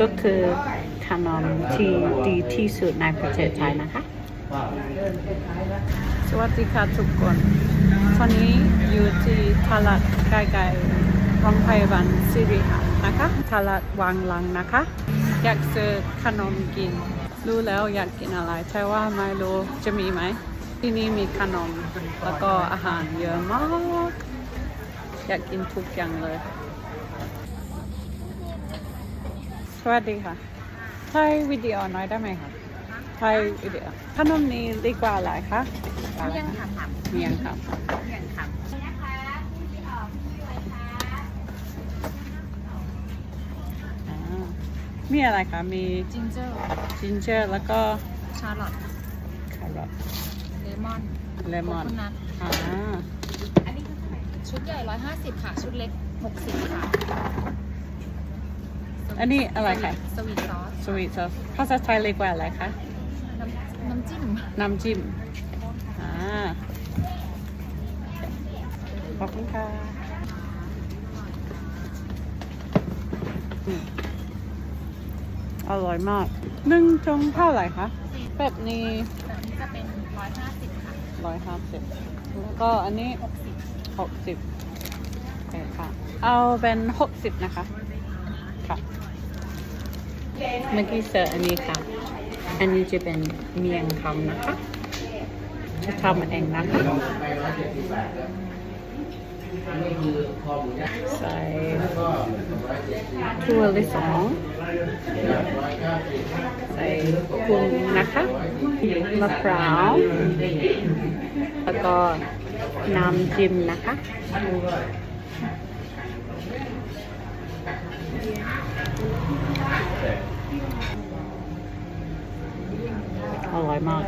ก็คือขนมที่ดีที่สุดในประเทศไทยนะคะ สวัสดีค่ะทุกคน ตอนนี้อยู่ที่ตลาดใกล้ๆโรงพยาบาลสิริหันะคะตลาดวังลังนะคะ อยากซื้อขนมกิน รู้แล้วอยากกินอะไร แต่ว่าไม่รู้จะมีไหม ที่นี่มีขนมแล้วก็อาหารเยอะมาก อยากกินทุกอย่างเลย ส วัสดีค่ะถ่ายวิดีโอหน่อยได้ไหมคะถ่ายวิดีโอขนมนี้ดีกว่าอะไรคะเมี่ยงค่ะค่ะเมียงครับเมี่ยงค่ะอ่ามีอะไรคะ มีจินเจอร์จินเจอร์แล้วก็ชาร์ลอตแครอทเลมอนเลมอนโคนัทอ่าชุดใหญ่ 150 ค่ะ ชุดเล็ก 60 ค่ะ อันนี้อะไรคะสวีทซอสสวีทซอสภาษาไทยเรียกว่าอะไรคะน้ำน้ำจิ้มน้ำจิ้มอ่าขอบคุณค่ะอืมอร่อยมากหนึ่งจงเท่าไหร่คะแบบนี้แบบนี้จะเป็น150ค่ะร้อยห้าสิบแล้วก็อันนี้60หกสิบโอเคค่ะ เอาเป็นหกสิบนะคะค่ะ เมื่อกี้เสิร์ฟอันนี้ค่ะ อันนี้จะเป็นเมียงคำนะคะจะทำเองนะคะใส่ถั่วลิสงใส่กุ้งนะคะมะพร้าวแล้วก็น้ำจิ้มนะคะ อร่อยมาก